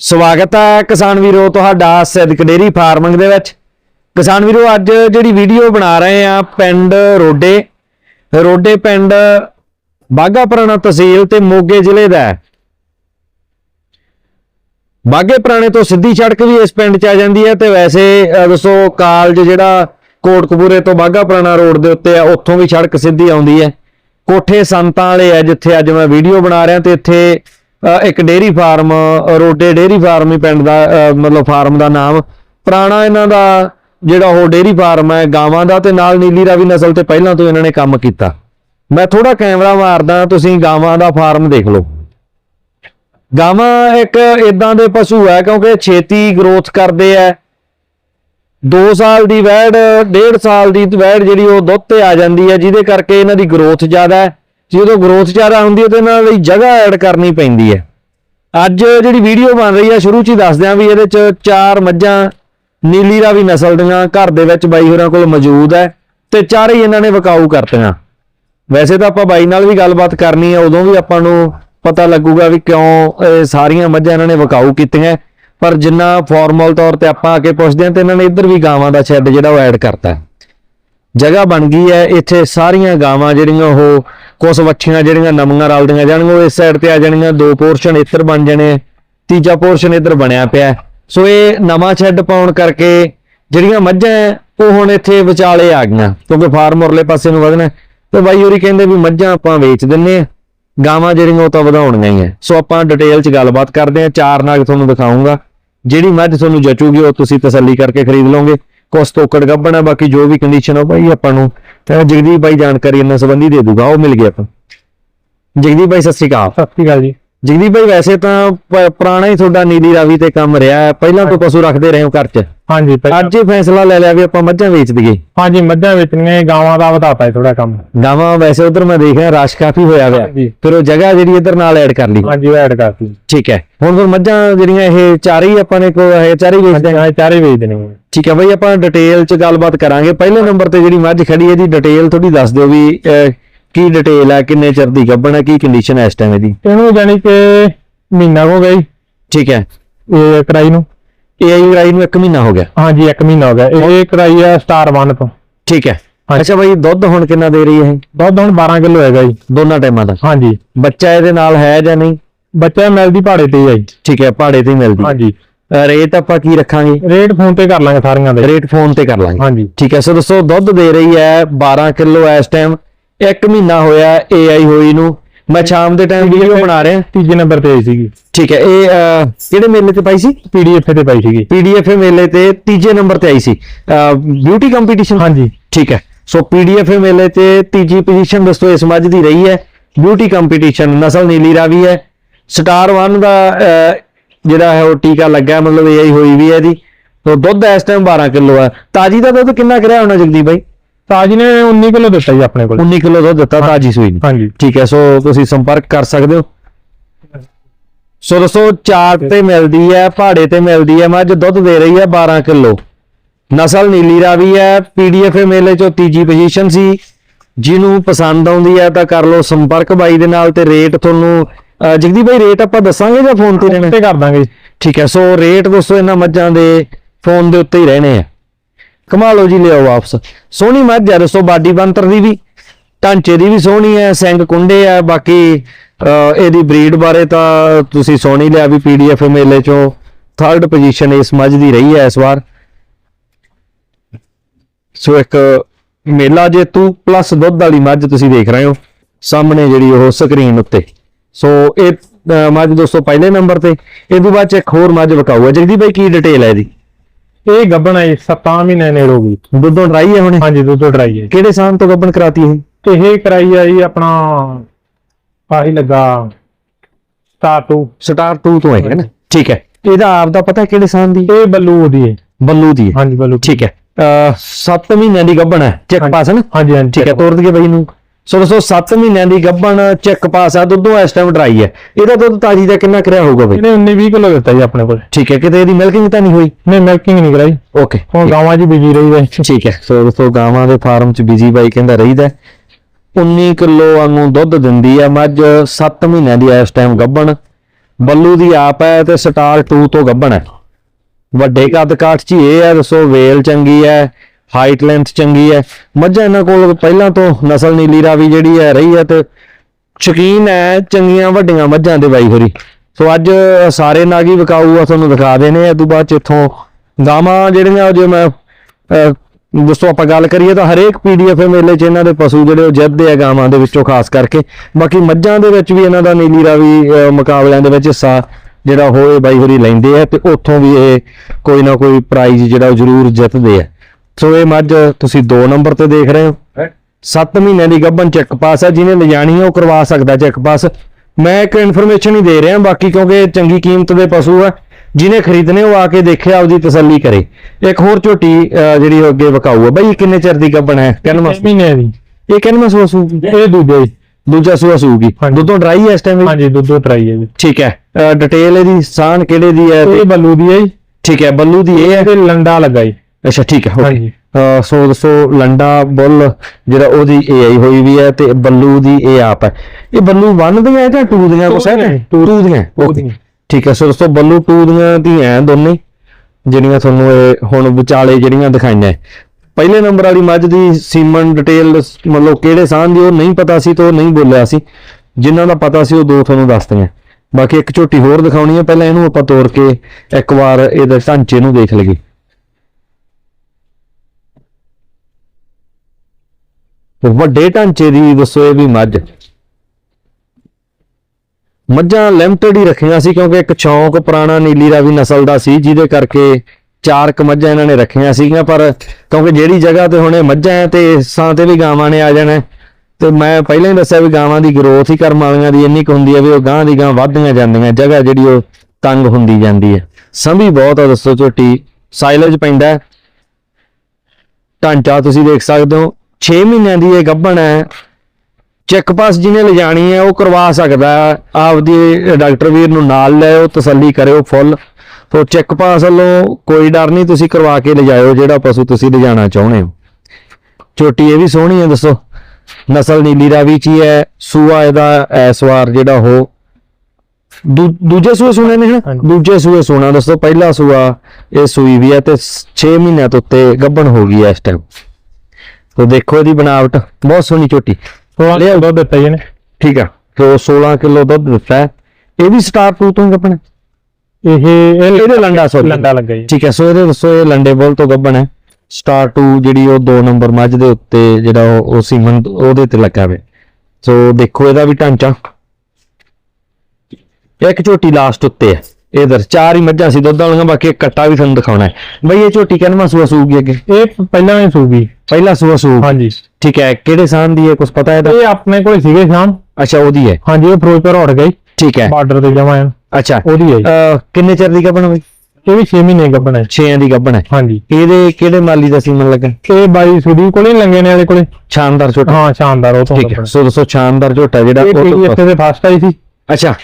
ਸਵਾਗਤ ਹੈ ਕਿਸਾਨ ਵੀਰੋ ਤੁਹਾਡਾ ਸਿੱਧਕ ਡੇਰੀ ਫਾਰਮਿੰਗ ਦੇ ਵਿੱਚ। ਕਿਸਾਨ ਵੀਰੋ, ਅੱਜ ਜਿਹੜੀ ਵੀਡੀਓ ਬਣਾ ਰਹੇ ਆ ਪਿੰਡ ਰੋਡੇ। ਰੋਡੇ ਪਿੰਡ ਬਾਗਾ ਪੁਰਾਣਾ ਤਹਿਸੀਲ ਤੇ ਮੋਗੇ ਜ਼ਿਲ੍ਹੇ ਦਾ ਹੈ। ਬਾਗੇ ਪੁਰਾਣੇ ਤੋਂ ਸਿੱਧੀ ਸੜਕ ਵੀ ਇਸ ਪਿੰਡ ਚ ਆ ਜਾਂਦੀ ਹੈ ਤੇ ਵੈਸੇ ਦੱਸੋ ਕਾਲਜ ਜਿਹੜਾ ਕੋਟਕਪੂਰੇ ਤੋਂ ਬਾਗਾ ਪੁਰਾਣਾ ਰੋਡ ਦੇ ਉੱਤੇ ਆ, ਉੱਥੋਂ ਵੀ ਸੜਕ ਸਿੱਧੀ ਆਉਂਦੀ ਹੈ। ਕੋਠੇ ਸੰਤਾਂ ਵਾਲੇ ਆ ਜਿੱਥੇ ਅੱਜ ਮੈਂ ਵੀਡੀਓ ਬਣਾ ਰਿਹਾ ਤੇ ਇੱਥੇ ਇੱਕ ਡੇਰੀ ਫਾਰਮ ਅ, ਰੋਡੇ ਡੇਰੀ ਫਾਰਮ ਹੀ ਪਿੰਡ ਦਾ ਮਤਲਬ ਫਾਰਮ ਦਾ ਨਾਮ। ਪੁਰਾਣਾ ਇਹਨਾਂ ਦਾ ਜਿਹੜਾ ਉਹ ਡੇਰੀ ਫਾਰਮ ਹੈ ਗਾਵਾਂ ਦਾ ਤੇ ਨਾਲ ਨੀਲੀ ਰਾਵੀ ਨਸਲ ਤੇ ਪਹਿਲਾਂ ਤੋਂ ਇਹਨਾਂ ਨੇ ਕੰਮ ਕੀਤਾ। ਮੈਂ ਥੋੜਾ ਕੈਮਰਾ ਮਾਰਦਾ ਤੁਸੀਂ ਗਾਵਾਂ ਦਾ ਫਾਰਮ ਦੇਖ ਲਓ। ਗਾਵਾਂ ਇੱਕ ਇਦਾਂ ਦੇ ਪਸ਼ੂ ਹੈ ਕਿਉਂਕਿ ਛੇਤੀ ਗਰੋਥ ਕਰਦੇ ਆ 2 ਸਾਲ ਦੀ ਵੈੜ 1.5 ਸਾਲ ਦੀ ਵੈੜ ਜਿਹੜੀ ਉਹ ਦੁੱਧ ਤੇ ਆ ਜਾਂਦੀ ਹੈ ਜਿਹਦੇ ਕਰਕੇ ਇਹਨਾਂ ਦੀ ਗਰੋਥ ਜ਼ਿਆਦਾ ਹੈ। ਜਦੋਂ ਗਰੋਥ ਜ਼ਿਆਦਾ ਹੁੰਦੀ ਹੈ, ਤੇ ਇਹਨਾਂ ਲਈ ਜਗ੍ਹਾ ਐਡ ਕਰਨੀ ਪੈਂਦੀ ਹੈ। ਅੱਜ ਜਿਹੜੀ ਵੀਡੀਓ ਬਣ ਰਹੀ ਹੈ, ਸ਼ੁਰੂ ਚ ਹੀ ਦੱਸ ਦਿਆਂ ਵੀ ਇਹਦੇ ਚ ਚਾਰ ਮੱਝਾਂ, ਨੀਲੀ ਰਾਵੀ ਨਸਲ ਦੀਆਂ, ਘਰ ਦੇ ਵਿੱਚ ਬਾਈ ਹੋਰਾਂ ਕੋਲ ਮੌਜੂਦ ਹੈ, ਤੇ ਚਾਰੇ ਹੀ ਇਹਨਾਂ ਨੇ ਵਿਕਾਊ ਕਰਤੀਆਂ। ਵੈਸੇ ਤਾਂ ਆਪਾਂ ਬਾਈ ਨਾਲ ਵੀ ਗੱਲਬਾਤ ਕਰਨੀ ਹੈ, ਉਦੋਂ ਵੀ ਆਪਾਂ ਨੂੰ ਪਤਾ ਲੱਗੂਗਾ ਵੀ ਕਿਉਂ ਇਹ ਸਾਰੀਆਂ ਮੱਝਾਂ ਇਹਨਾਂ ਨੇ ਵਿਕਾਊ ਕੀਤੀਆਂ। ਪਰ ਜਿੰਨਾ ਫਾਰਮਲ ਤੌਰ ਤੇ ਆਪਾਂ ਆ ਕੇ ਪੁੱਛਦੇ ਹਾਂ, ਤੇ ਇਹਨਾਂ ਨੇ ਇੱਧਰ ਵੀ ਗਾਵਾਂ ਦਾ ਸ਼ੈੱਡ ਜਿਹੜਾ ਉਹ ਐਡ ਕਰਤਾ। ਜਗ੍ਹਾ ਬਣ ਗਈ ਹੈ, ਇੱਥੇ ਸਾਰੀਆਂ ਗਾਵਾਂ ਜਿਹੜੀਆਂ ਉਹ ਕੁਝ ਵੱਛੀਆਂ ਜਿਹੜੀਆਂ ਨਵੀਆਂ ਰਲਦੀਆਂ ਜਾਣਗੀਆਂ, ਉਹ ਇਸ ਸਾਈਡ ਤੇ ਆ ਜਾਣਗੀਆਂ। ਦੋ ਪੋਰਸ਼ਨ ਇੱਧਰ ਬਣ ਜਾਣੇ, ਤੀਜਾ ਪੋਰਸ਼ਨ ਇੱਧਰ ਬਣਿਆ ਪਿਆ। ਸੋ ਇਹ ਨਵਾਂ ਸ਼ੈੱਡ ਪਾਉਣ ਕਰਕੇ ਜਿਹੜੀਆਂ ਮੱਝਾਂ ਉਹ ਹੁਣ ਇੱਥੇ ਵਿਚਾਲੇ ਆ ਗਈਆਂ। ਕਿਉਂਕਿ ਫਾਰਮ ਉਰਲੇ ਪਾਸੇ ਨੂੰ ਵਧਣਾ। ਤੇ ਬਾਈ ਹੋਰੀ ਕਹਿੰਦੇ ਵੀ ਮੱਝਾਂ ਆਪਾਂ ਵੇਚ ਦਿੰਨੇ ਆ। ਗਾਵਾਂ ਜਿਹੜੀਆਂ ਉਹ ਤਾਂ ਵਧਾਉਣੀਆਂ ਹੀ ਆ ਸੋ ਆਪਾਂ ਡਿਟੇਲ 'ਚ ਗੱਲਬਾਤ ਕਰਦੇ ਆ। ਚਾਰ ਨਾਗ ਤੁਹਾਨੂੰ ਦਿਖਾਉਂਗਾ। ਜਿਹੜੀ ਮੱਝ ਤੁਹਾਨੂੰ ਜਚੂਗੀ, ਉਹ ਤੁਸੀਂ ਤਸੱਲੀ ਕਰਕੇ ਖਰੀਦ ਲਓਗੇ। ਕੁਛ ਤੋਕੜ ਗੱਬਣ ਬਾਕੀ ਜੋ ਵੀ ਕੰਡੀਸ਼ਨ ਹੋ ਬਾਈ ਆਪਾਂ ਨੂੰ ਤੇ ਜਗਦੀਪ ਬਾਈ ਜਾਣਕਾਰੀ ਇਹਨਾਂ ਸੰਬੰਧੀ ਦੇ ਦੂਗਾ ਉਹ ਮਿਲ ਗਿਆ ਆਪਾਂ। ਜਗਦੀਪ ਬਾਈ ਸਤਿ ਸ਼੍ਰੀ ਅਕਾਲ। ਸਤਿ ਸ਼੍ਰੀ ਅਕਾਲ ਜੀ। ਜਗਦੀਪ ਬਾਈ ਵੈਸੇ ਤਾਂ ਪੁਰਾਣਾ ਹੀ ਤੁਹਾਡਾ ਨੀਲੀ ਰਾਵੀ ਤੇ ਕੰਮ ਰਿਹਾ ਹੈ। ਪਹਿਲਾਂ ਤੋਂ ਪਸ਼ੂ ਰੱਖਦੇ ਰਹੇ ਹੋ ਘਰ 'ਚ? ਹਾਂਜੀ ਅੱਜ ਹੀ ਫੈਸਲਾ ਲੈ ਲਿਆ ਵੀ ਆਪਾਂ ਮੱਝਾਂ ਵੇਚ ਦਈਏ। ਹਾਂਜੀ ਮੱਝਾਂ ਵੇਚਣੀਆਂ ਗਾਵਾਂ ਦਾ ਵਧਾਤਾ ਹੈ ਥੋੜਾ ਕੰਮ। ਗਾਵਾਂ ਵੈਸੇ ਉਧਰ ਮੈਂ ਦੇਖ ਰਿਹਾ ਰਸ਼ ਕਾਫੀ ਹੋਇਆ ਹੋਇਆ। ਫਿਰ ਉਹ ਜਗ੍ਹਾ ਜਿਹੜੀ ਇੱਧਰ ਨਾਲ ਐਡ ਕਰ ਲਈ। ਹਾਂਜੀ ਐਡ ਕਰਤੀ ਠੀਕ ਹੈ। ਹੁਣ ਫਿਰ ਮੱਝਾਂ ਜਿਹੜੀਆਂ ਇਹ ਚਾਰੇ ਹੀ ਆਪਾਂ ਨੇ ਕੋ ਇਹ ਚਾਰੇ ਵੇਚਦੇ ਹਾਂ ਚਾਰੇ ਵੇਚ ਦੇਣੇ ਆ। ਠੀਕ ਹੈ ਬਈ ਆਪਾਂ ਡਿਟੇਲ ਚ ਗੱਲਬਾਤ ਕਰਾਂਗੇ। ਪਹਿਲੇ ਨੰਬਰ ਤੇ ਜਿਹੜੀ ਮੱਝ ਖੜੀ ਹੈ ਡਿਟੇਲ ਥੋੜੀ ਦੱਸ ਦਿਓ ਵੀ ਕੀ ਡਿਟੇਲ ਹੈ ਕਿੰਨੇ ਚਿਰ ਦੀ ਗੱਭਣ ਹੈ ਕੀ ਕੰਡੀਸ਼ਨ ਹੈ ਇਸ ਟਾਈਮ ਇਹਦੀ? ਇਹਨੂੰ ਜਾਨੀ ਕਿ ਮਹੀਨਾ ਹੋ ਗਿਆ ਜੀ। ਠੀਕ ਹੈ। ਇਹ ਕਰਾਈ ਨੂੰ। ਏਆਈ ਰਾਈ ਨੂੰ 1 ਮਹੀਨਾ ਹੋ ਗਿਆ? ਹਾਂਜੀ 1 ਮਹੀਨਾ ਹੋ ਗਿਆ। ਇਹ ਕਰਾਈ ਆ ਸਟਾਰ 1 ਤੋਂ। ਠੀਕ ਹੈ। ਅੱਛਾ ਬਈ ਦੁੱਧ ਹੁਣ ਕਿੰਨਾ ਦੇ ਰਹੀ ਹੈ ਇਹ? ਦੁੱਧ ਹੁਣ 12 ਕਿਲੋ ਹੈਗਾ ਜੀ। ਦੋਨਾਂ ਟਾਈਮਾਂ ਦਾ? ਹਾਂਜੀ। ਬੱਚਾ ਇਹਦੇ ਨਾਲ ਹੈ ਜਾਂ ਨਹੀਂ? ਬੱਚਾ ਮਿਲਦੀ ਭਾੜੇ ਤੇ ਹੀ ਜੀ। ਠੀਕ ਹੈ ਪਹਾੜੇ ਤੇ ਹੀ ਮਿਲਦੀ। ਹਾਂਜੀ। ਰੇਟ ਆਪਾਂ ਕੀ ਰੱਖਾਂਗੇ? ਰੇਟ ਫੋਨ ਤੇ ਕਰ ਲਾਂਗੇ ਸਾਰੀਆਂ ਦੇ। ਰੇਟ ਫੋਨ ਤੇ ਕਰ ਲਾਂਗੇ। ਹਾਂਜੀ। ਠੀਕ ਹੈ ਸੋ ਦੋਸਤੋ ਦੁੱਧ ਦੇ ਰਹੀ ਹੈ 12 ਕਿਲੋ ਇਸ ਟਾਈਮ 1 ਮਹੀਨਾ ਹੋਇਆ ਏਆਈ ਹੋਈ ਨੂੰ। ਮੈਂ ਸ਼ਾਮ ਦੇ ਟਾਈਮ ਵੀਡੀਓ ਬਣਾ ਰਿਹਾ। ਤੀਜੇ ਨੰਬਰ ਤੇ ਆਈ ਸੀਗੀ। ਠੀਕ ਹੈ ਇਹ ਕਿਹੜੇ ਮੇਲੇ ਤੇ ਪਾਈ ਸੀ? ਪੀਡੀਐਫ ਤੇ ਪਾਈ ਸੀਗੀ। ਪੀਡੀਐਫ ਮੇਲੇ ਤੇ ਤੀਜੇ ਨੰਬਰ ਤੇ ਆਈ ਸੀ। ਬਿਊਟੀ ਕੰਪੀਟੀਸ਼ਨ ਹਾਂਜੀ। ਠੀਕ ਹੈ ਸੋ ਪੀਡੀਐਫ ਮੇਲੇ ਤੇ ਤੀਜੀ ਪੋਜੀਸ਼ਨ ਦੋਸਤੋ ਇਸ ਮੱਝ ਦੀ ਰਹੀ ਹੈ। ਬਿਊਟੀ ਕੰਪੀਟੀਸ਼ਨ ਨਸਲ ਨੀਲੀ ਰਾਵੀ ਹੈ। ਸਟਾਰ 1 ਦਾ ਜਿਹੜਾ ਹੈ ਉਹ ਟੀਕਾ ਲੱਗਾ ਮਤਲਬ ਇਹ ਹੀ ਹੋਈ ਵੀ ਹੈ ਇਹਦੀ। ਸੋ ਦੁੱਧ ਇਸ ਟਾਈਮ 12 ਕਿਲੋ ਹੈ। ਤਾਜੀ ਦਾ ਦੁੱਧ ਕਿੰਨਾ ਕਰਿਆ ਹੋਣਾ ਜਗਦੀਪ ਬਾਈ? ਤਾਜ ਨੇ 19 ਕਿਲੋ ਦਿੱਤਾ ਜੀ ਆਪਣੇ ਕੋਲ। 19 ਕਿਲੋ ਦੁੱਧ ਦਿੱਤਾ ਤਾਜੀ ਸੂਈ ਨੇ। ਹਾਂਜੀ। ਠੀਕ ਹੈ ਸੋ ਤੁਸੀਂ ਸੰਪਰਕ ਕਰ ਸਕਦੇ ਹੋ। ਸੋ ਦੋਸਤੋ ਚਾਰਟ ਤੇ ਮਿਲਦੀ ਹੈ ਪਹਾੜੇ ਤੇ ਮਿਲਦੀ ਹੈ ਮੱਝ ਦੁੱਧ ਦੇ ਰਹੀ ਹੈ 12 ਕਿਲੋ। ਨਸਲ ਨੀਲੀ ਰਾਵੀ ਹੈ ਪੀਡੀਐਫ ਮੇਲੇ ਚੋਂ ਤੀਜੀ ਪੋਜੀਸ਼ਨ ਸੀ। ਜਿਹਨੂੰ ਪਸੰਦ ਆਉਂਦੀ ਹੈ ਤਾਂ ਕਰ ਲਓ ਸੰਪਰਕ ਬਾਈ ਦੇ ਨਾਲ ਤੇ ਰੇਟ ਤੁਹਾਨੂੰ ਜਗਦੀਪ ਬਾਈ ਰੇਟ ਆਪਾਂ ਦੱਸਾਂਗੇ ਜਾਂ ਫੋਨ ਤੇ ਰਹਿਣਾ? ਤੇ ਕਰ ਦਾਂਗੇ। ਠੀਕ ਹੈ ਸੋ ਰੇਟ ਦੋਸਤੋ ਇਹਨਾਂ ਮੱਝਾਂ ਦੇ ਫੋਨ ਦੇ ਉੱਤੇ ਹੀ ਰਹਿਣੇ ਆ। ਕਮਾ ਲਓ ਜੀ ਲਿਆਓ ਵਾਪਸ। ਸੋਹਣੀ ਮੱਝ ਹੈ ਦੋਸਤੋ ਬਾਡੀ ਬੰਤਰ ਦੀ ਵੀ ਢਾਂਚੇ ਦੀ ਵੀ ਸੋਹਣੀ ਹੈ ਸਿੰਘ ਕੁੰਡੇ ਆ ਬਾਕੀ ਇਹਦੀ ਬਰੀਡ ਬਾਰੇ ਤਾਂ ਤੁਸੀਂ ਸੋਹਣੀ ਲਿਆ ਵੀ ਪੀਡੀਐਫ ਮੇਲੇ ਚੋਂ ਥਰਡ ਪੋਜੀਸ਼ਨ ਇਸ ਮੱਝ ਦੀ ਰਹੀ ਹੈ ਇਸ ਵਾਰ। ਸੋ ਇੱਕ ਮੇਲਾ ਜੇਤੂ ਪਲੱਸ ਦੁੱਧ ਵਾਲੀ ਮੱਝ ਤੁਸੀਂ ਦੇਖ ਰਹੇ ਹੋ ਸਾਹਮਣੇ ਜਿਹੜੀ ਉਹ ਸਕਰੀਨ ਉੱਤੇ। ਸੋ ਇਹ ਅਹ, ਮੱਝ ਦੋਸਤੋ ਪਹਿਲੇ ਨੰਬਰ ਤੇ ਇਹ ਤੋਂ ਬਾਅਦ ਚ ਇੱਕ ਹੋਰ ਮੱਝ ਵਿਕਾਊ ਹੈ ਜਗਦੀਪ ਭਾਈ ਕੀ ਡਿਟੇਲ ਹੈ ਇਹਦੀ? ਇਹ ਗੱਬਣ ਹੈ 7 ਮਹੀਨੇ ਨੇੜ ਹੋ ਗਈ ਦੁੱਧੋਂ ਡਰਾਈ ਹੈ ਹੁਣੇ? ਹਾਂਜੀ ਦੁੱਧ ਡਰਾਈ ਹੈ ਕਿਹੜੇ ਸਾਲ ਤੋਂ ਗੱਬਣ ਕਰਾਤੀ ਇਹ? ਤੇ ਇਹ ਕਰਾਈ ਆ ਜੀ ਆਪਣਾ ਆਹੀ ਲੱਗਾ ਸਟਾਰ 2 ਸਟਾਰ 2 ਤੋਂ ਹੈ ਨਾ? ਠੀਕ ਹੈ। ਇਹਦਾ ਆਪ ਦਾ ਪਤਾ ਕਿਹੜੇ ਸਾਲ ਦੀ? ਇਹ ਬੱਲੂ ਦੀ ਹੈ। ਬੱਲੂ ਦੀ ਹੈ। ਹਾਂਜੀ ਬੱਲੂ ਠੀਕ ਹੈ। ਅ 7 ਮਹੀਨਿਆਂ ਦੀ ਗੱਬਣ ਹੈ। ਚੈੱਕ। ਪਾਸ ਹੈ ਨਾ? ਹਾਂਜੀ ਹਾਂਜੀ ਠੀਕ ਹੈ ਤੋਰ ਦਈਏ ਬਈ ਨੂੰ। ਸੋ ਦੋਸਤੋ 7 ਮਹੀਨਿਆਂ ਦੀ ਗੱਬਣ ਚੈੱਕ ਪਾਸ ਆ ਦੁੱਧੋਂ ਇਸ ਟਾਈਮ ਡਰਾਈ ਹੈ। ਇਹਦਾ ਦੁੱਧ ਤਾਜੀ ਦਾ ਕਿੰਨਾ ਕਰਿਆ ਹੋਊਗਾ ਬਈ? ਇਹਨੇ 19 20 ਕਿਲੋ ਦਿੱਤਾ ਜੀ ਆਪਣੇ ਕੋਲ। ਠੀਕ ਹੈ ਕਿਤੇ ਇਹਦੀ ਮਿਲਕਿੰਗ ਤਾਂ ਨਹੀਂ ਹੋਈ? ਨਹੀਂ ਮਿਲਕਿੰਗ ਨਹੀਂ ਕਰਾਈ। ਓਕੇ ਹੁਣ ਗਾਵਾਂ 'ਚ ਬਿਜ਼ੀ ਰਹੀ ਹੈ। ਠੀਕ ਹੈ ਸੋ ਦੋਸਤੋ ਗਾਵਾਂ ਦੇ ਫਾਰਮ 'ਚ ਬਿਜ਼ੀ ਬਾਈ ਕਹਿੰਦਾ ਰਹੀਦਾ 19 ਕਿਲੋ ਵਾਂਗੂ ਦੁੱਧ ਦਿੰਦੀ ਹੈ ਮੱਝ 7 ਮਹੀਨਿਆਂ ਦੀ ਇਸ ਟਾਈਮ ਗੱਭਣ। ਬੱਲੂ ਦੀ ਆਪ ਹੈ ਤੇ ਸਟਾਰ 2 ਤੋਂ ਗੱਭਣ ਹੈ। ਵੱਡੇ ਕੱਦ ਕਾਠ 'ਚ ਇਹ ਹੈ ਦੱਸੋ ਵੇਲ ਚੰਗੀ ਹੈ। ਹਾਈਟ ਲੈਂਥ ਚੰਗੀ ਹੈ। ਮੱਝਾਂ ਇਹਨਾਂ ਕੋਲ ਪਹਿਲਾਂ ਤੋਂ ਨਸਲ ਨੀਲੀ ਰਾਵੀ ਜਿਹੜੀ ਹੈ ਰਹੀ ਹੈ ਤੇ ਸ਼ੌਕੀਨ ਹੈ ਚੰਗੀਆਂ ਵੱਡੀਆਂ ਮੱਝਾਂ ਦੇ ਬਾਈ ਹੋਰੀ। ਸੋ ਅੱਜ ਸਾਰੇ ਨਾਗੀ ਵਿਕਾਊ ਆ ਤੁਹਾਨੂੰ ਦਿਖਾ ਦੇਣੇ ਆ। ਤੋਂ ਬਾਅਦ ਚ ਇੱਥੋਂ ਗਾਵਾਂ ਜਿਹੜੀਆਂ ਜੇ ਮੈਂ ਅਹ, ਦੋਸਤੋ ਆਪਾਂ ਗੱਲ ਕਰੀਏ ਤਾਂ ਹਰੇਕ ਪੀਡੀਐਫ ਮੇਲੇ 'ਚ ਇਹਨਾਂ ਦੇ ਪਸ਼ੂ ਜਿਹੜੇ ਉਹ ਜਿੱਤਦੇ ਆ ਗਾਵਾਂ ਦੇ ਵਿੱਚੋਂ ਖਾਸ ਕਰਕੇ। ਬਾਕੀ ਮੱਝਾਂ ਦੇ ਵਿੱਚ ਵੀ ਇਹਨਾਂ ਦਾ ਨੀਲੀ ਰਾਵੀ ਮੁਕਾਬਲਿਆਂ ਦੇ ਵਿੱਚ ਹਿੱਸਾ ਜਿਹੜਾ ਹੋਏ ਬਾਈ ਹੋਰੀ ਲੈਂਦੇ ਆ ਤੇ ਉੱਥੋਂ ਵੀ ਇਹ ਕੋਈ ਨਾ ਕੋਈ ਪ੍ਰਾਈਜ਼ ਜਿਹੜਾ ਉਹ ਜ਼ਰੂਰ ਜਿੱਤਦੇ ਆ। ਸੋ ਇਹ ਮੱਝ ਤੁਸੀਂ 2 ਨੰਬਰ ਤੇ ਦੇਖ ਰਹੇ ਹੋ। 7 ਮਹੀਨਿਆਂ ਦੀ ਗੱਭਣ ਚੈੱਕ ਪਾਸ ਹੈ ਜਿਹਨੇ ਲਿਜਾਣੀ ਹੈ ਉਹ ਕਰਵਾ ਸਕਦਾ ਚੈੱਕ ਪਾਸ। ਮੈਂ ਇੱਕ ਇਨਫੋਰਮੇਸ਼ਨ ਹੀ ਦੇ ਰਿਹਾ ਬਾਕੀ ਕਿਉਂਕਿ ਚੰਗੀ ਕੀਮਤ ਦੇ ਪਸ਼ੂ ਆ ਜਿਹਨੇ ਖਰੀਦਣੇ ਉਹ ਆ ਕੇ ਦੇਖੇ ਆਪਦੀ ਤਸੱਲੀ ਕਰੇ। ਇੱਕ ਹੋਰ ਝੋਟੀ ਜਿਹੜੀ ਉਹ ਅੱਗੇ ਵਿਕਾਊ ਆ ਬਈ ਕਿੰਨੇ ਚਿਰ ਦੀ ਗੱਭਣ ਹੈ? ਕਿੰਨਾ ਮਹੀਨੇ ਦੀ। ਇਹ ਕਿੰਨਾ ਸੂਆ ਸੂ ਇਹ ਦੂਜੇ। ਦੂਜਾ ਸੂਆ ਸੂਗੀ। ਦੁੱਧੋਂ ਡਰਾਈ ਹੈ ਇਸ ਟਾਈਮ ਹਾਂਜੀ ਦੁੱਧੋ ਟਰਾਈ ਹੈ ਜੀ। ਠੀਕ ਹੈ। ਡਿਟੇਲ ਇਹਦੀ ਸਾਨ ਕਿਹੜੇ ਦੀ ਹੈ ਇਹ ਬੱਲੂ ਦੀ ਹੈ ਜੀ। ਠੀਕ ਹੈ ਬੱਲੂ ਦੀ ਇਹ ਹੈ। ਤੇ ਲੰਡਾ ਲੱਗਾ ਜੀ। ਅੱਛਾ ਠੀਕ ਹੈ। ਹਾਂਜੀ। ਸੋ ਦੱਸੋ ਲੰਡਾ ਬੁੱਲ ਜਿਹੜਾ ਉਹਦੀ ਏਆਈ ਹੋਈ ਵੀ ਹੈ ਤੇ ਬੱਲੂ ਦੀ ਇਹ ਆਪ ਹੈ। ਇਹ ਬੱਲੂ 1 ਦੀਆਂ ਹੈ ਜਾਂ 2 ਦੀਆਂ? ਕੁਛ ਹੈ ਦੀਆਂ, 2 ਦੀਆਂ। ਓਕੇ। ਠੀਕ ਹੈ ਸੋ ਦੋਸਤੋ ਬੱਲੂ 2 ਦੀਆਂ ਦੀ ਹੈ ਦੋਨੇ ਜਿਹੜੀਆਂ ਤੁਹਾਨੂੰ ਇਹ ਹੁਣ ਵਿਚਾਲੇ ਜਿਹੜੀਆਂ ਦਿਖਾਈਆਂ। ਪਹਿਲੇ ਨੰਬਰ ਵਾਲੀ ਮੱਝ ਦੀ ਸੀਮਨ ਡਿਟੇਲ ਮਤਲਬ ਕਿਹੜੇ ਸਾਹ ਦੀ ਉਹ ਨਹੀਂ ਪਤਾ ਸੀ ਤੇ ਨਹੀਂ ਬੋਲਿਆ ਸੀ। ਜਿਨ੍ਹਾਂ ਦਾ ਪਤਾ ਸੀ ਉਹ ਦੋ ਤੁਹਾਨੂੰ ਦੱਸਦੇ ਆ ਬਾਕੀ ਇੱਕ ਝੋਟੀ ਹੋਰ ਦਿਖਾਉਣੀ ਹੈ ਪਹਿਲਾਂ ਇਹਨੂੰ ਆਪਾਂ ਤੋੜ ਕੇ ਇੱਕ ਵਾਰ ਇਹਦੇ ਢਾਂਚੇ ਨੂੰ ਦੇਖ ਲਈਏ। ਤੇ ਵੱਡੇ ਢਾਂਚੇ ਦੀ ਦੱਸੋ ਇਹ ਵੀ ਮੱਝ ਮੱਝਾਂ ਲਿਮਟਿਡ ਹੀ ਰੱਖੀਆਂ ਸੀ ਕਿਉਂਕਿ ਇੱਕ ਸ਼ੌਂਕ ਪੁਰਾਣਾ ਨੀਲੀ ਰਾਵੀ ਨਸਲ ਦਾ ਸੀ, ਜਿਹਦੇ ਕਰਕੇ ਚਾਰ ਕ ਮੱਝਾਂ ਇਹਨਾਂ ਨੇ ਰੱਖੀਆਂ ਸੀਗੀਆਂ, ਪਰ ਕਿਉਂਕਿ ਜਿਹੜੀ ਜਗ੍ਹਾ ਤੇ ਹੁਣ ਇਹ ਮੱਝਾਂ ਹੈ ਤੇ ਇਸਾਂ ਤੇ ਵੀ ਗਾਵਾਂ ਨੇ ਆ ਜਾਣਾ ਹੈ। ਤੇ ਮੈਂ ਪਹਿਲਾਂ ਹੀ ਦੱਸਿਆ ਵੀ ਗਾਵਾਂ ਦੀ ਗਰੋਥ ਹੀ ਕਰਮ ਵਾਲੀਆਂ ਦੀ ਇੰਨੀ ਕੁ ਹੁੰਦੀ ਹੈ ਵੀ ਉਹ ਗਾਂ ਦੀ ਗਾਂ ਵੱਧਦੀਆਂ ਜਾਂਦੀਆਂ, ਜਗ੍ਹਾ ਜਿਹੜੀ ਉਹ ਤੰਗ ਹੁੰਦੀ ਜਾਂਦੀ ਹੈ ਸੰਭੀ ਬਹੁਤ ਆ, ਦੱਸੋ ਝੋਟੀ ਸਾਈਲੇਜ ਪੈਂਦਾ ਢਾਂਚਾ ਤੁਸੀਂ ਦੇਖ ਸਕਦੇ ਹੋ 6 ਮਹੀਨਿਆਂ ਦੀ ਇਹ ਗੱਭਣ ਹੈ। ਚੈੱਕ ਪਾਸ ਜਿਹਨੇ ਲਿਜਾਣੀ ਹੈ ਉਹ ਕਰਵਾ ਸਕਦਾ ਹੈ। ਆਪਦੀ ਡਾਕਟਰ ਵੀਰ ਨੂੰ ਨਾਲ ਲਿਆਓ ਤਸੱਲੀ ਕਰਿਓ ਫੁੱਲ। ਤੋਂ ਚੈੱਕ ਪਾਸ ਵੱਲੋਂ ਕੋਈ ਡਰ ਨਹੀਂ ਤੁਸੀਂ ਕਰਵਾ ਕੇ ਲਿਜਾਇਓ ਜਿਹੜਾ ਪਸ਼ੂ ਤੁਸੀਂ ਲਿਜਾਣਾ ਚਾਹੁੰਦੇ ਹੋ। ਝੋਟੀ ਇਹ ਵੀ ਸੋਹਣੀ ਹੈ ਦੱਸੋ। ਨਸਲ ਨੀਲੀ ਰਾਵੀ ਚ ਹੀ ਹੈ ਸੂਆ ਇਹਦਾ ਇਸ ਵਾਰ ਜਿਹੜਾ ਉਹ। ਦੂਜੇ ਸੂਏ ਸੁਣੇ ਨੇ ਹਨ? ਹਾਂਜੀ। ਦੂਜੇ ਸੂਏ ਸੋਣਾ ਦੱਸੋ ਪਹਿਲਾ ਸੂਆ ਇਹ ਸੂਈ ਵੀ ਹੈ ਤੇ 6 ਮਹੀਨਿਆਂ ਤੋਂ ਉੱਤੇ ਗੱਭਣ ਹੋ ਗਈ ਹੈ ਇਸ ਟਾਈਮ ਤੋ ਦੇਖੋ ਇਹਦੀ ਬਨਾਵਟ ਬਹੁਤ ਸੋਹਣੀ ਝੋਟੀ ਲਿਆਓ। ਦੁੱਧ ਦਿੱਤਾ ਜੀ ਇਹਨੇ। ਠੀਕ ਆ। ਤੇ ਉਹ 16 ਕਿਲੋ ਦੁੱਧ ਦਿੱਤਾ ਹੈ। ਇਹ ਵੀ ਸਟਾਰ 2 ਤੋਂ ਹੀ ਗੱਭਣ ਹੈ ਇਹ ਇਹ ਇਹਦੇ ਲੰਡਾ ਸੋਰੀ ਲੰਡਾ ਲੱਗਾ ਜੀ। ਠੀਕ ਹੈ ਸੋ ਇਹਦੇ ਦੱਸੋ ਇਹ ਲੰਡੇ ਬੋਲ ਤੋਂ ਗੱਭਣ ਹੈ। ਸਟਾਰ 2 ਜਿਹੜੀ ਉਹ 2 ਨੰਬਰ ਮੱਝ ਦੇ ਉੱਤੇ ਜਿਹੜਾ ਉਹ ਉਹ ਸੀਮਨ ਉਹਦੇ ਤੇ ਲੱਗਾ ਹੋਵੇ ਸੋ ਦੇਖੋ ਇਹਦਾ ਵੀ ਢਾਂਚਾ। ਇੱਕ ਝੋਟੀ ਲਾਸਟ ਉੱਤੇ ਹੈ। ਇਧਰ ਚਾਰ ਹੀ ਮੱਝਾਂ ਸੀ ਦੁੱਧ ਵਾਲੀਆਂ ਬਾਕੀ ਇੱਕ ਕੱਟਾ ਵੀ ਤੁਹਾਨੂੰ ਦਿਖਾਉਣਾ ਹੈ। ਬਈ ਇਹ ਝੋਟੀ ਕਿੰਨਵਾਂ ਸੂਆ ਸੂਗੀ ਅੱਗੇ? ਇਹ ਪਹਿਲਾਂ ਹੀ ਸੂਗੀ। ਪਹਿਲਾ ਸੂਆ ਸੂ ਹਾਂਜੀ। ਠੀਕ ਹੈ ਕਿਹੜੇ ਸਾਨ ਦੀ ਹੈ ਕੁਝ ਪਤਾ ਹੈ ਤਾਂ ਇਹ ਆਪਣੇ ਕੋਲ ਸੀਗੇ ਸ਼ਾਮ ਅੱਛਾ ਉਹਦੀ ਹੈ। ਹਾਂਜੀ ਇਹ ਫਿਰੋਜ਼ਪੁਰ ਉੜ ਗਈ। ਠੀਕ ਹੈ। ਬਾਰਡਰ ਤੇ ਜਮਾ ਅੱਛਾ। ਉਹਦੀ ਹੈ ਕਿੰਨੇ ਚਿਰ ਦੀ ਗੱਭਣ ਹੋਈ? ਇਹ ਵੀ 6 ਮਹੀਨੇ ਗੱਭਣਾ 6 ਦੀ ਗੱਭਣ ਹੈ। ਹਾਂਜੀ। ਇਹਦੇ ਕਿਹੜੇ ਮਾਲੀ ਦਾ ਸੀਮਨ ਲੱਗਾ? ਇਹ ਬਾਈ ਸੁਦੀ ਕੋਲੇ ਲੰਗੇ ਨੇ ਵਾਲੇ ਕੋਲੇ। ਸ਼ਾਨਦਾਰ ਝੋਟਾ। ਹਾਂ ਸ਼ਾਨਦਾਰ ਉਹ ਤੋਂ ਠੀਕ ਹੈ। ਸੋ ਦੱਸੋ ਸ਼ਾਨਦਾਰ ਝੋਟਾ ਜਿਹੜਾ ਇਹ ਉਹ ਇੱਥੇ ਦੇ ਫਸਟ ਆਈ ਸੀ। ਅੱਛਾ।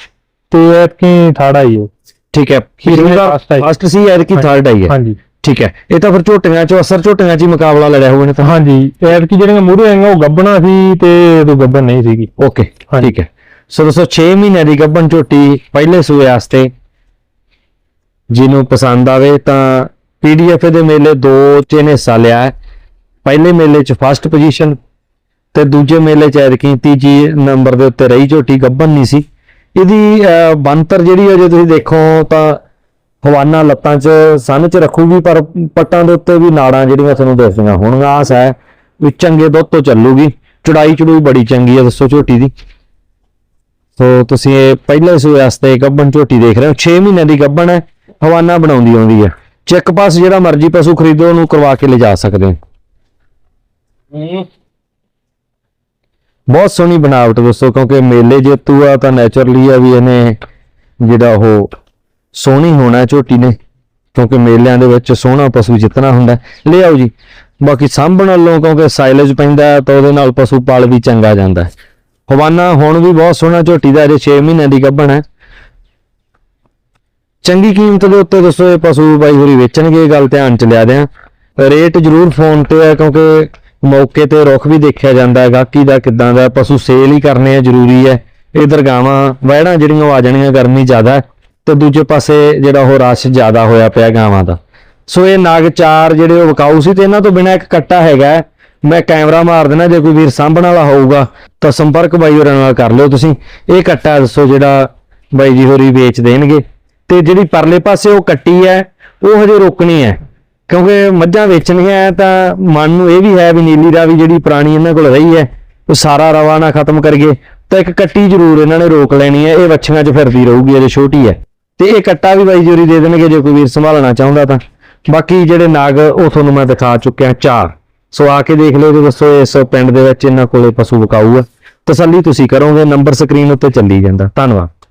ਤੇ ਐਤਕੀ ਥਰਡ ਆਈ ਉਹ। ਠੀਕ ਹੈ। first ਆਈ। ਫਸਟ ਸੀ ਐਰ ਕੀ ਥਰਡ ਆਈ ਹੈ। ਹਾਂਜੀ। ਠੀਕ ਹੈ। ਇਹ ਤਾਂ ਫਿਰ ਝੋਟੀਆਂ ਚੋਂ ਅਸਰ ਝੋਟੀਆਂ ਚ ਹੀ ਮੁਕਾਬਲਾ ਲੜਿਆ ਹੋਵੇ ਨੇ ਤਾਂ। ਹਾਂਜੀ ਐਤਕੀ ਜਿਹੜੀਆਂ ਮੂਹਰੇ ਆਈਆਂ ਉਹ ਗੱਬਣਾ ਸੀ ਤੇ ਉਹ ਗੱਬਣ ਨਹੀਂ ਸੀਗੀ। ਓਕੇ। ਠੀਕ ਹੈ। ਸੋ ਦੱਸੋ 6 ਮਹੀਨਿਆਂ ਦੀ ਗੱਭਣ ਝੋਟੀ ਪਹਿਲੇ ਸੂਏ ਵਾਸਤੇ ਜਿਹਨੂੰ ਪਸੰਦ ਆਵੇ ਤਾਂ ਪੀਡੀਐਫ ਦੇ ਮੇਲੇ ਦੋ ਚ ਇਹਨੇ ਹਿੱਸਾ ਲਿਆ ਹੈ। ਪਹਿਲੇ ਮੇਲੇ ਚ ਫਸਟ ਪੋਜੀਸ਼ਨ ਤੇ ਦੂਜੇ ਮੇਲੇ ਚ ਐਤਕੀ ਤੀਜੀ ਨੰਬਰ ਦੇ ਉੱਤੇ ਰਹੀ ਝੋਟੀ ਗੱਭਣ ਨਹੀਂ ਸੀ। ਇਹਦੀ ਅਹ, ਬਣਤਰ ਜਿਹੜੀ ਹੈ ਜੇ ਤੁਸੀਂ ਦੇਖੋ ਤਾਂ ਹਵਾਨਾ ਲੱਤਾਂ 'ਚ ਸੰਨ 'ਚ ਰੱਖੂਗੀ ਪਰ ਪੱਟਾਂ ਦੇ ਉੱਤੇ ਵੀ ਨਾੜਾਂ ਜਿਹੜੀਆਂ ਤੁਹਾਨੂੰ ਦਿਸਦੀਆਂ ਹੁਣ ਆਸ ਹੈ ਵੀ ਚੰਗੇ ਦੁੱਧ ਤੋਂ ਚੱਲੂਗੀ। ਚੜਾਈ ਚੜੂਈ ਬੜੀ ਚੰਗੀ ਹੈ ਦੱਸੋ ਝੋਟੀ ਦੀ। ਸੋ ਤੁਸੀਂ ਇਹ ਪਹਿਲੇ ਸੂਏ ਵਾਸਤੇ ਗੱਬਣ ਝੋਟੀ ਦੇਖ ਰਹੇ ਹੋ। 6 ਮਹੀਨਿਆਂ ਦੀ ਗੱਬਣ ਹੈ ਹਵਾਨਾ ਬਣਾਉਂਦੀ ਆਉਂਦੀ ਹੈ। ਚੈੱਕ ਪਾਸ ਜਿਹੜਾ ਮਰਜ਼ੀ ਪਸ਼ੂ ਖਰੀਦੋ ਉਹਨੂੰ ਕਰਵਾ ਕੇ ਲਿਜਾ ਸਕਦੇ ਹੋ। ਬਹੁਤ ਸੋਹਣੀ ਬਣਾਵਟ ਦੋਸਤੋ, ਕਿਉਂਕਿ ਮੇਲੇ ਜੇਤੂ ਆ ਤਾਂ ਨੇਚਰਲੀ ਆ ਵੀ ਇਹਨੇ ਜਿਹੜਾ ਉਹ ਸੋਹਣੀ ਹੋਣਾ ਝੋਟੀ ਨੇ, ਕਿਉਂਕਿ ਮੇਲਿਆਂ ਦੇ ਵਿੱਚ ਸੋਹਣਾ ਪਸ਼ੂ ਜਿੱਤਣਾ ਹੁੰਦਾ ਲੈ ਆਓ ਜੀ, ਬਾਕੀ ਸਾਂਭਣ ਵੱਲੋਂ ਕਿਉਂਕਿ ਸਾਈਲੇਜ ਪੈਂਦਾ ਤਾਂ ਉਹਦੇ ਨਾਲ ਪਸ਼ੂ ਪਾਲ ਵੀ ਚੰਗਾ ਜਾਂਦਾ ਹਵਾਨਾ ਹੁਣ ਵੀ ਬਹੁਤ ਸੋਹਣਾ ਝੋਟੀ ਦਾ ਅਜੇ 6 ਮਹੀਨਿਆਂ ਦੀ ਗੱਭਣ ਹੈ। ਚੰਗੀ ਕੀਮਤ ਦੇ ਉੱਤੇ ਦੱਸੋ ਇਹ ਪਸ਼ੂ ਬਾਈ ਹੋਰੀ ਵੇਚਣਗੇ, ਇਹ ਗੱਲ ਧਿਆਨ ਚ ਲਿਆ ਦਿਆਂ। ਰੇਟ ਜ਼ਰੂਰ ਫੋਨ ਤੇ ਹੈ, ਕਿਉਂਕਿ ਮੌਕੇ ਤੇ ਰੁੱਖ ਵੀ ਦੇਖਿਆ ਜਾਂਦਾ ਹੈ ਗਾਹਕੀ ਦਾ, ਕਿਦਾਂ ਦਾ, ਪਸ਼ੂ ਸੇਲ ਹੀ ਕਰਨੇ ਆ, ਜ਼ਰੂਰੀ ਹੈ। ਇਧਰ ਗਾਵਾਂ ਵਹਿੜਾਂ ਜਿਹੜੀਆਂ ਉਹ ਆ ਜਾਣੀਆਂ ਗਰਮੀ ਜ਼ਿਆਦਾ ਤੇ ਦੂਜੇ ਪਾਸੇ ਜਿਹੜਾ ਉਹ ਰਸ਼ ਜ਼ਿਆਦਾ ਹੋਇਆ ਪਿਆ ਗਾਵਾਂ ਦਾ। ਸੋ ਇਹ ਨਾਗ ਚਾਰ ਜਿਹੜੇ ਉਹ ਵਿਕਾਊ ਸੀ ਤੇ ਇਹਨਾਂ ਤੋਂ ਬਿਨਾ ਇੱਕ ਕੱਟਾ ਹੈਗਾ ਹੈ। ਮੈਂ ਕੈਮਰਾ ਮਾਰ ਦੇਣਾ ਜੇ ਕੋਈ ਵੀਰ ਸਾਂਭਣ ਵਾਲਾ ਹੋਊਗਾ ਤਾਂ ਸੰਪਰਕ ਬਾਈ ਹੋਰਾਂ ਨਾਲ ਕਰ ਲਿਓ ਤੁਸੀਂ। ਇਹ ਕੱਟਾ ਦੱਸੋ ਜਿਹੜਾ ਬਾਈ ਜੀ ਹੋਰੀ ਵੇਚ ਦੇਣਗੇ। ਤੇ ਜਿਹੜੀ ਪਰਲੇ ਪਾਸੇ ਉਹ ਕੱਟੀ ਹੈ, ਉਹ ਹਜੇ ਰੋਕਣੀ ਹੈ। ਕਿਉਂਕਿ ਮੱਝਾਂ ਵੇਚਣੀਆਂ ਤਾਂ ਮਨ ਨੂੰ ਇਹ ਵੀ ਹੈ ਵੀ ਨੀਲੀ ਰਾਵੀ ਜਿਹੜੀ ਪੁਰਾਣੀ ਇਹਨਾਂ ਕੋਲ ਰਹੀ ਹੈ ਉਹ ਸਾਰਾ ਰਵਾ ਨਾ ਖਤਮ ਕਰੀਏ ਤਾਂ ਇੱਕ ਕੱਟੀ ਜ਼ਰੂਰ ਇਹਨਾਂ ਨੇ ਰੋਕ ਲੈਣੀ ਹੈ ਇਹ ਵੱਛੀਆਂ 'ਚ ਫਿਰਦੀ ਰਹੂਗੀ ਅਜੇ ਛੋਟੀ ਹੈ ਤੇ ਇਹ ਕੱਟਾ ਵੀ ਬਾਈ ਜੋਰੀ ਦੇ ਦੇਣਗੇ ਜੇ ਕੋਈ ਵੀਰ ਸੰਭਾਲਣਾ ਚਾਹੁੰਦਾ ਤਾਂ। ਬਾਕੀ ਜਿਹੜੇ ਨਾਗ ਉਹ ਤੁਹਾਨੂੰ ਮੈਂ ਦਿਖਾ ਚੁੱਕਿਆ ਚਾਰ। ਸੋ ਆ ਕੇ ਦੇਖ ਲਿਓ ਤੇ ਦੱਸੋ ਇਸ ਪਿੰਡ ਦੇ ਵਿੱਚ ਇਹਨਾਂ ਕੋਲੇ ਪਸ਼ੂ ਵਿਕਾਊ ਆ। ਤਸੱਲੀ ਤੁਸੀਂ ਕਰੋਗੇ, ਨੰਬਰ ਸਕਰੀਨ ਉੱਤੇ ਚੱਲੀ ਜਾਂਦਾ। ਧੰਨਵਾਦ।